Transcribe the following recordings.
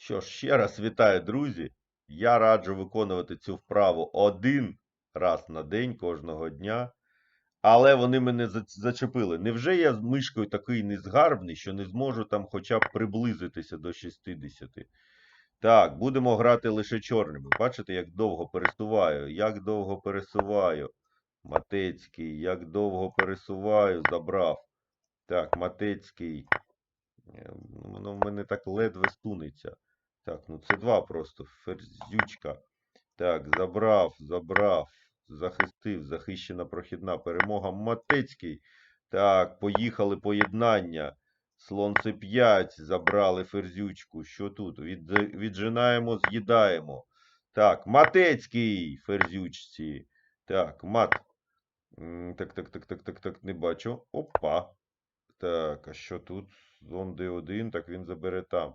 Що ж, ще раз вітаю, друзі. Я раджу виконувати цю вправу один раз на день кожного дня. Але вони мене зачепили. Невже я з мишкою такий незгарбний, що не зможу там хоча б приблизитися до 60? Так, будемо грати лише чорними. Бачите, як довго пересуваю, як довго пересуваю. Матецький, як довго пересуваю, забрав. Так, Матецький. Е, Воно в мене так ледве стунеться. Так, ну це два просто. Ферзючка. Так, забрав, забрав. Захистив, захищена прохідна перемога. Матецький. Так, поїхали поєднання. Слон С5, забрали ферзючку. Що тут? Від, віджинаємо, з'їдаємо. Так, Матецький ферзючці. Так, мат. Так, так, так, так, так, так, не бачу. Опа. Так, а що тут? Слон Д1, так він забере там.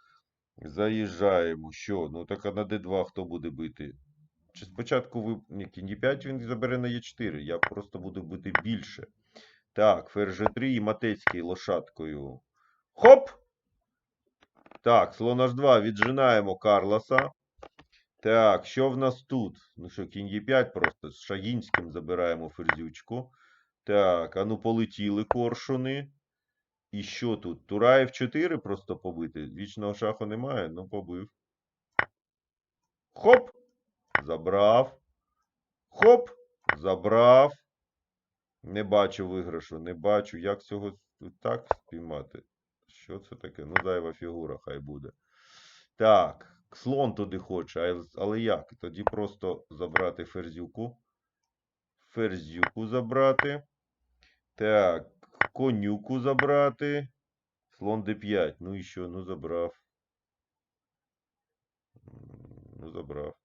Заїжджаємо. Що? Ну так а на Д2 хто буде бити? Чи спочатку ви. Ні, кінь Е5 він забере на Е4. Я просто буду бити більше. Так, ферзь G3 і Матецький лошадкою. Хоп! Так, слон H2 віджинаємо Карлоса. Так, що в нас тут? Ну що, кінь Е5 просто з Шагінським забираємо ферзючку. Так, а ну полетіли коршуни. І що тут? Тура F4 просто побити. Вічного шаху немає, ну побив. Хоп! Забрав. Хоп! Забрав. Не бачу виграшу, не бачу. Як цього так спіймати? Що це таке? Ну, зайва фігура, хай буде. Так, слон туди хоче, але як? Тоді просто забрати ферзюку. Ферзюку забрати. Так, конюку забрати. Слон d5. Ну і що? Ну забрав. Ну, забрав.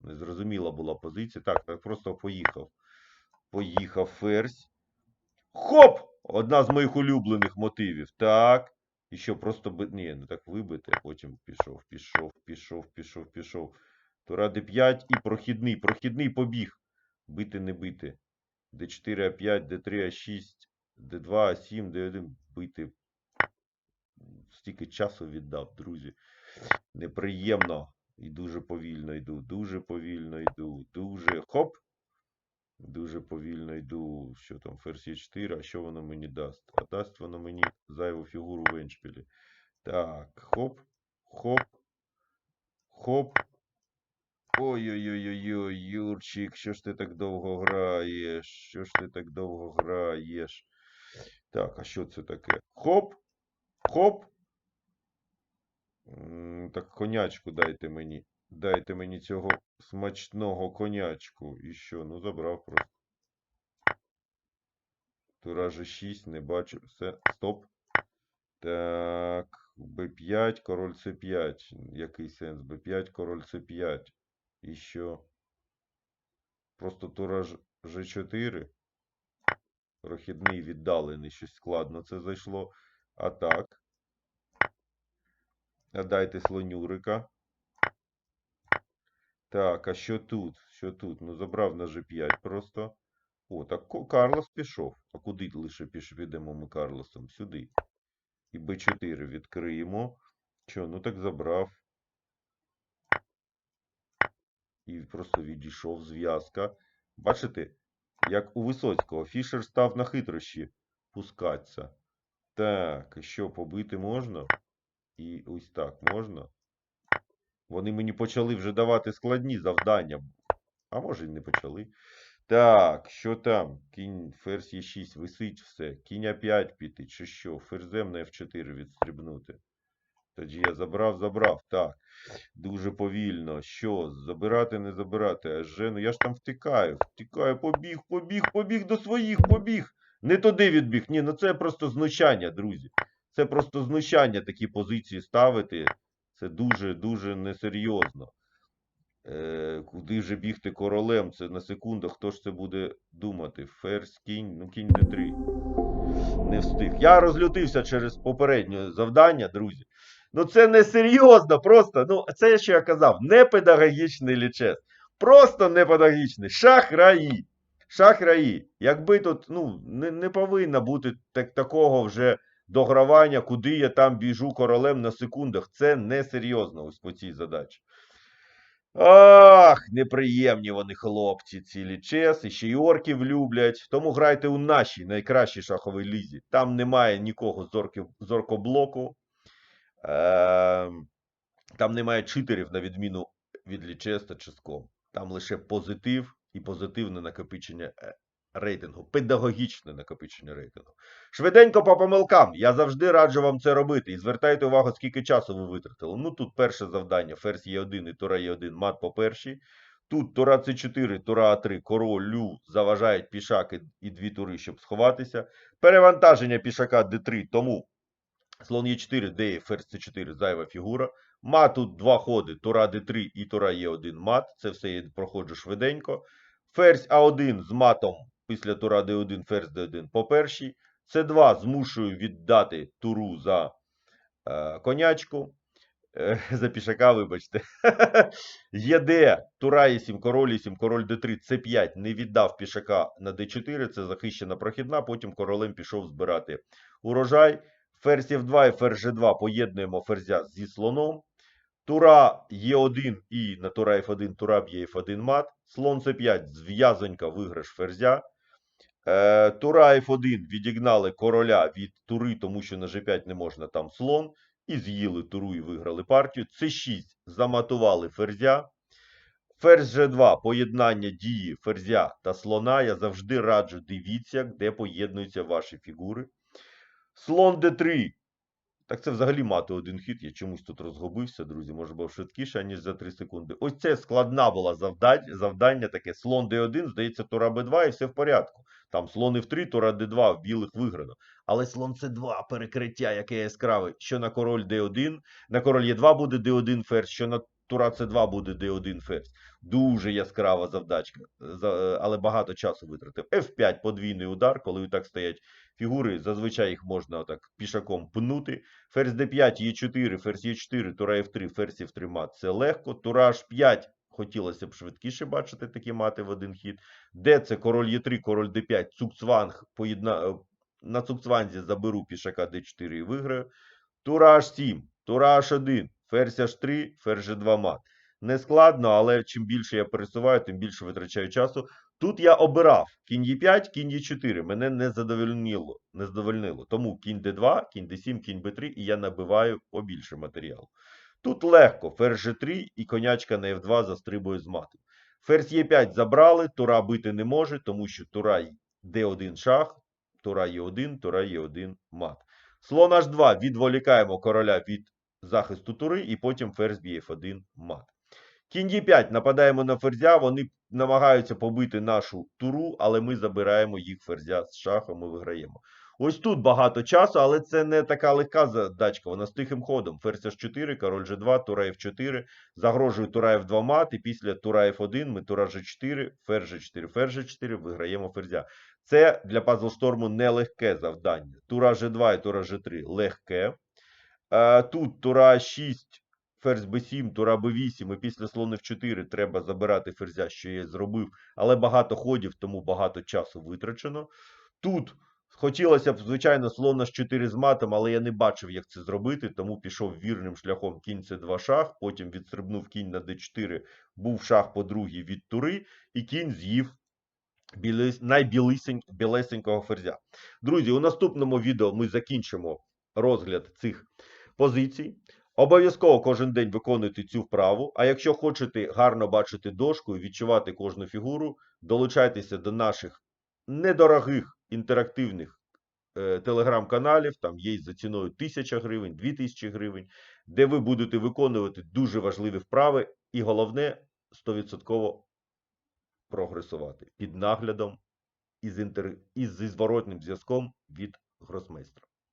Незрозуміла була позиція. Так, так просто поїхав. Поїхав ферзь. Хоп! Одна з моїх улюблених мотивів. Так. І що, просто би. Ні, не так вибити, а потім пішов, пішов, пішов, пішов, пішов. Тура d5 і прохідний. Прохідний побіг. Бити, не бити. D4, a5, d3, a6, d2, a7, d1. Бити. Стільки часу віддав, друзі. Неприємно. І дуже повільно йду. Дуже повільно йду. Дуже. Хоп! Дуже повільно йду. Що там, ферзь 4, а що воно мені дасть? А дасть воно мені зайву фігуру в еншпілі. Так, хоп, хоп, хоп. Ой-ой-ой-ой, Юрчик, що ж ти так довго граєш? Що ж ти так довго граєш? Так, а що це таке? Хоп, хоп. Так, конячку дайте мені. Дайте мені цього смачного конячку. І що? Ну, забрав просто. Тура G6, не бачу. Все, стоп. Так, Б5, король С5. Який сенс? Б5, король С5. І що? Просто тура Ж- G4. Прохідний віддалений, щось складно це зайшло. А так. А дайте слонюрика. Так, а що тут? Що тут? Ну, забрав на G5 просто. О, так Карлос пішов. А куди лише підемо ми Карлосом? Сюди. І Б4 відкриємо. Що, ну так забрав. І просто відійшов зв'язка. Бачите, як у Висоцького. Фішер став на хитрощі пускатися. Так, що, побити можна? І ось так можна. Вони мені почали вже давати складні завдання. А може і не почали. Так, що там? Кінь, ферзь Е6, висить все. Кінь А5 піти, чи що? Ферзем на F4 відстрибнути. Тоді я забрав, забрав. Так. Дуже повільно. Що? Забирати, не забирати. А же, ну я ж там втикаю. Втикаю, побіг, побіг, побіг до своїх, побіг. Не туди відбіг. Ні, ну це просто знущання, друзі. Це просто знущання такі позиції ставити. Це дуже-дуже несерйозно. Е, куди вже бігти королем? Це на секунду, хто ж це буде думати? Ферзь, кінь, ну кінь d3. Не встиг. Я розлютився через попереднє завдання, друзі. Ну це не серйозно, просто, ну, це що я казав, не педагогічний лічес. Просто не педагогічний. Шахраї. Шахраї. Якби тут ну, не, не повинно бути так, такого вже догравання, куди я там біжу королем на секундах. Це не серйозно ось по цій задачі. Ах, неприємні вони хлопці, ці лічес, і ще й орків люблять. Тому грайте у нашій найкращій шаховій лізі. Там немає нікого з орків, з оркоблоку. Ем, Там немає читерів, на відміну від лічес та ческом. Там лише позитив і позитивне накопичення е, рейтингу, педагогічне накопичення рейтингу. Швиденько по помилкам. Я завжди раджу вам це робити. І звертайте увагу, скільки часу ви витратили. Ну тут перше завдання: ферзь Е1 і тура Е1, мат по першій. Тут тура С4, тура А3, королю заважають пішаки і дві тури, щоб сховатися. Перевантаження пішака Д3, тому слон Е4, Д, ферзь С4, зайва фігура. Мат тут два ходи, тура Д3 і тура Е1 мат. Це все я проходжу швиденько. Ферзь А1 з матом після тура Д1, ферзь Д1 по першій. С2 змушую віддати туру за е, конячку. Е, за пішака, вибачте. ЄД, тура Е7, король Е7, король Д3, С5 не віддав пішака на Д4, це захищена прохідна, потім королем пішов збирати урожай. Ферзь F2 і ферзь G2 поєднуємо ферзя зі слоном. Тура Е1 і на тура F1, тура б'є F1 мат. Слон С5, зв'язонька виграш ферзя. Е, тура F1 відігнали короля від тури, тому що на G5 не можна там слон. І з'їли туру і виграли партію. С6 заматували ферзя. Ферзь G2 поєднання дії ферзя та слона. Я завжди раджу дивіться, де поєднуються ваші фігури. Слон d3. Так це взагалі мати один хід. Я чомусь тут розгубився, друзі. Може було швидкіше, ніж за 3 секунди. Ось це складна була завдання, завдання таке. Слон d1, здається, тура b2 і все в порядку. Там слон f3, тура d2, в білих виграно. Але слон c2, перекриття, яке яскраве, що на король d1, на король e2 буде d1 ферзь, що на тура c2 буде d1 ферзь. Дуже яскрава завдачка, але багато часу витратив. F5 подвійний удар, коли так стоять фігури, зазвичай їх можна отак пішаком пнути. Ферзь d5, e4, ферзь e4, тура f3, ферзь f3 мат. Це легко. Тура h5. Хотілося б швидкіше бачити такі мати в один хід. Де це король e3, король d5, цукцванг. Поєдна... е, На цукцванзі заберу пішака d4 і виграю. Тура h7, тура h1, ферзь h3, ферзь g2 мат. Не складно, але чим більше я пересуваю, тим більше витрачаю часу. Тут я обирав кінь Е5, кінь Е4. Мене не задовольнило. Не задовольнило. Тому кінь Д2, кінь Д7, кінь Б3, і я набиваю побільше матеріалу. Тут легко. Ферзь G3 і конячка на F2 застрибує з матом. Ферзь Е5 забрали, тура бити не може, тому що тура Д1 шах, тура Е1, тура Е1 мат. Слон H2 відволікаємо короля від захисту тури, і потім ферзь б'є F1 мат. Кінь Е5 нападаємо на ферзя, вони намагаються побити нашу туру, але ми забираємо їх ферзя з шахом і виграємо. Ось тут багато часу, але це не така легка задачка, вона з тихим ходом. Ферзь H4, король G2, тура F4, загрожує тура F2 мат, і після тура F1 ми тура G4, ферзь G4, ферзь G4, виграємо ферзя. Це для пазлсторму нелегке завдання. Тура G2 і тура G3 легке. Е, Тут тура 6, ферзь b7, тура b8, і після слон f4 треба забирати ферзя, що я зробив, але багато ходів, тому багато часу витрачено. Тут хотілося б, звичайно, слон h4 з матом, але я не бачив, як це зробити, тому пішов вірним шляхом кінь c2 шах, потім відстрибнув кінь на d4, був шах по другій від тури, і кінь з'їв найбілесенького ферзя. Друзі, у наступному відео ми закінчимо розгляд цих позицій. Обов'язково кожен день виконуйте цю вправу. А якщо хочете гарно бачити дошку і відчувати кожну фігуру, долучайтеся до наших недорогих інтерактивних е, телеграм-каналів. Там є за ціною 1000 гривень, 2000 гривень, де ви будете виконувати дуже важливі вправи, і головне 100% прогресувати під наглядом і з інтер... і зі зворотним зв'язком від гросмейстра.